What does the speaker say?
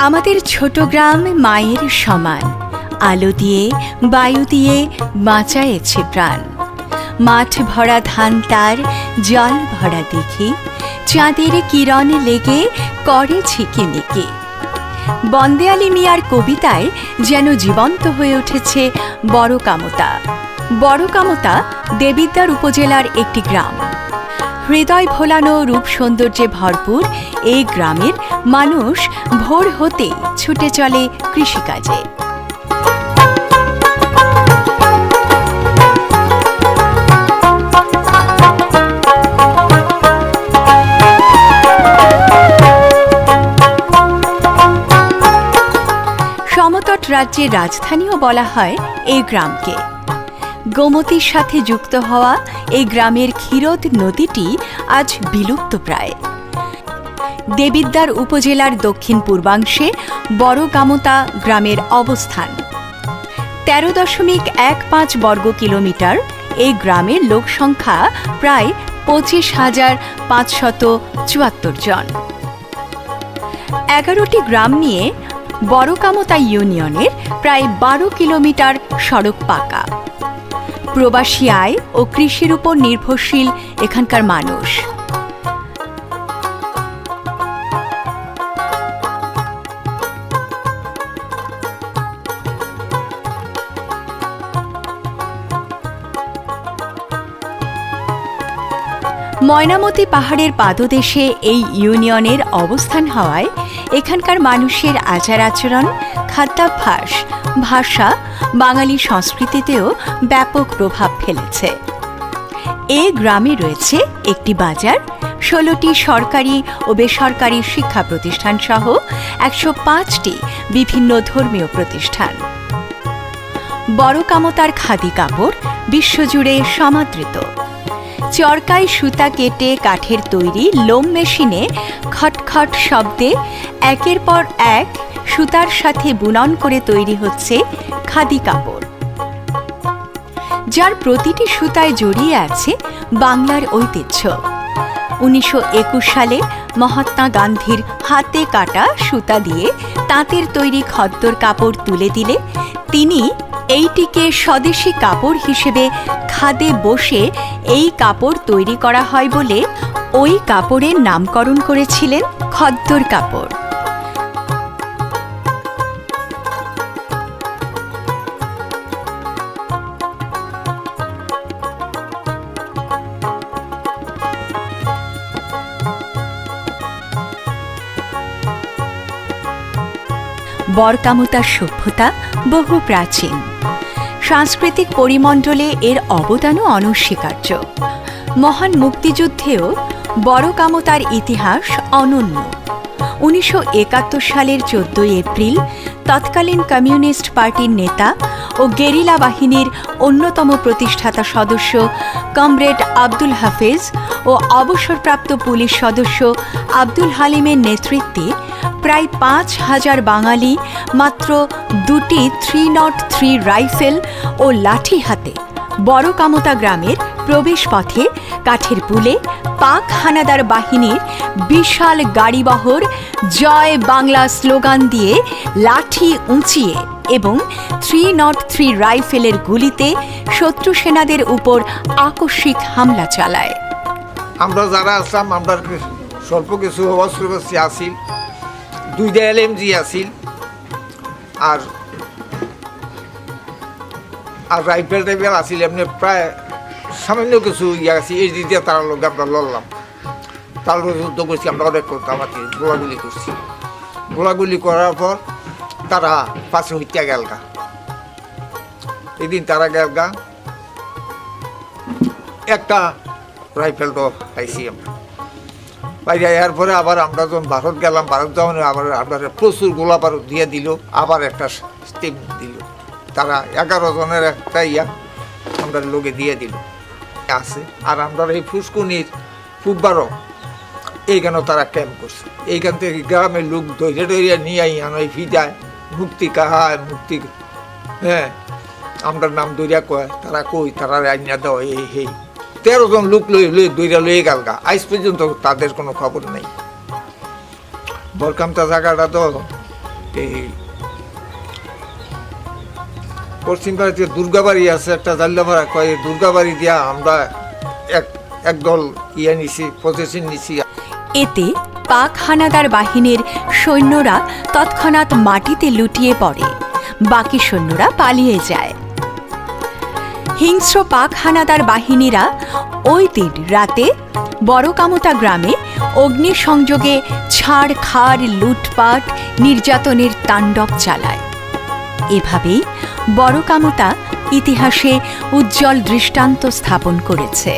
আমাদের ছোট গ্রাম মায়ের সমান। আলো দিয়ে, বায়ু দিয়ে বাঁচায়েছে প্রাণ। মাঠ ভরা ধান তার, জল ভরা দেখি। চাঁদের কিরণ লেগে করে ঝিকিমিকি বন্দে আলী মিয়ার কবিতায় যেন জীবন্ত হয়ে উঠেছে বড় কামতা। বড় কামতা দেবিদ্বার উপজেলার একটি গ্রাম। হৃদয় ভোলানো রূপ সৌন্দর্যে ভরপুর এই গ্রামের মানুষ ভোর হতে ছুটে চলে কৃষিকাজে। সমতট রাজ্যের রাজধানীও বলা হয় এই গ্রামকে। গোমতীর সাথে যুক্ত হওয়া এই গ্রামের ক্ষীরদ নদীটি আজ বিলুপ্ত প্রায়। দেবিদ্বার উপজেলার দক্ষিণ পূর্বাংশে বড় গামতা গ্রামের অবস্থান। তেরো দশমিক এক পাঁচ বর্গ কিলোমিটার এই গ্রামের লোকসংখ্যা প্রায় পঁচিশ হাজার পাঁচশত চুয়াত্তর জন। এগারোটি গ্রাম নিয়ে বড়কামতা ইউনিয়নের প্রায় বারো কিলোমিটার সড়ক পাকা। প্রবাসী আয় ও কৃষির উপর নির্ভরশীল এখানকার মানুষ। ময়নামতি পাহাড়ের পাদদেশে এই ইউনিয়নের অবস্থান হওয়ায় এখানকার মানুষের আচার আচরণ, খাদ্যাভ্যাস, ভাষা বাঙালি সংস্কৃতিতেও ব্যাপক প্রভাব ফেলেছে। এ গ্রামে রয়েছে একটি বাজার, ষোলোটি সরকারি ও বেসরকারি শিক্ষা প্রতিষ্ঠান সহ একশো পাঁচটি বিভিন্ন ধর্মীয় প্রতিষ্ঠান। বড় কামতার খাদি কাপড় বিশ্বজুড়ে সমাদৃত। চরকায় সুতা কেটে কাঠের তৈরি লোম মেশিনে খটখট শব্দে একের পর এক সুতার সাথে বুনন করে তৈরি হচ্ছে খাদি কাপড়। যার প্রতিটি সুতায় জড়িয়ে আছে বাংলার ঐতিহ্য। উনিশশো একুশ সালে মহাত্মা গান্ধীর হাতে কাটা সুতা দিয়ে তাঁতের তৈরি খদ্দর কাপড় তুলে দিলে তিনি এইটিকে স্বদেশি কাপড় হিসেবে খাদে বসে এই কাপড় তৈরি করা হয় বলে ওই কাপড়ের নামকরণ করেছিলেন খদ্দর কাপড়। বরকামতার সভ্যতা বহু প্রাচীন। সাংস্কৃতিক পরিমণ্ডলে এর অবদানও অনস্বীকার্য। মহান মুক্তিযুদ্ধেও বড় কামতার ইতিহাস অনন্য। উনিশশো একাত্তর সালের চোদ্দই এপ্রিল তৎকালীন কমিউনিস্ট পার্টির নেতা ও গেরিলা বাহিনীর অন্যতম প্রতিষ্ঠাতা সদস্য কমরেড আব্দুল হাফেজ ও অবসরপ্রাপ্ত পুলিশ সদস্য আব্দুল হালিমের নেতৃত্বে প্রায় পাঁচ হাজার বাঙালি মাত্র দুটি থ্রি নট থ্রি রাইফেল ও লাঠি হাতে বড় কামতা গ্রামের প্রবেশ পথে কাঠের পুলে পাক হানাদার বাহিনীর বিশাল গাড়িবহর জয় বাংলা স্লোগান দিয়ে লাঠি উঁচিয়ে এবং থ্রি নট থ্রি রাইফেলের গুলিতে শত্রু সেনাদের উপর আকস্মিক হামলা চালায়। আমরা যারা আসলাম আমরা স্বল্প কিছু অস্ত্রপাতি আসিল দুইটা জি আসিল আর আর রাইফেল টাইফেল আসিল এমনি প্রায় সামান্য কিছু ইয়ে আছে, এই দিক দিয়ে তারা লোক আমরা লড়লাম। তার যুদ্ধ করছি, আমরা অনেক করতাম আর কি গোলাগুলি করছি। গোলাগুলি করার পর তারা পাশে হইতে গেলগা এদিন তারা গেলগা একটা রাইফেল তো পাইছি আমরা। বাইরে এরপরে আবার আমরা যখন ভারত গেলাম ভারত যখন আবার আপনার প্রচুর গোলা বারুদ দিয়ে দিল, আবার একটা স্টেপ দিল। তারা এগারো জনের একটা ইয়া আমরা লোকে দিয়ে দিল। আছে। আর আমরা এই ফুসকুনির পূববারও এইখানেও তারা ক্যাম্প করছে। এইখান থেকে গ্রামের লোক ধৈর্য ধৈর্য নিয়ে আই আনাই ফিজায় মুক্তি কাহায়, মুক্তি হ্যাঁ আমরা নাম দৈরা কয়, তারা কই, তারা আইনা দাও, এই হেই তেরো জন লোক লই লই দৈরা লয়ে গেল গা। আজ পর্যন্ত তাদের কোনো খবর নেই। বরকামতা জায়গাটা তো এই পশ্চিম ভারতীয় দুর্গাবাড়ি আছে, একটা জাল্লাপাড়া কয় দুর্গাবাড়ি দিয়া আমরা এক একদল ইয়ে নিছি পজিশন নিছি। এতে পাক হানাদার বাহিনীর সৈন্যরা তৎক্ষণাৎ মাটিতে লুটিয়ে পড়ে। বাকি সৈন্যরা পালিয়ে যায়। হিংস্র পাক হানাদার বাহিনীরা ওই দিন রাতে বড়কামতা গ্রামে অগ্নিসংযোগে ছাড় খাড় লুটপাট, নির্যাতনের তাণ্ডব চালায়। এভাবেই বড়কামতা ইতিহাসে উজ্জ্বল দৃষ্টান্ত স্থাপন করেছে।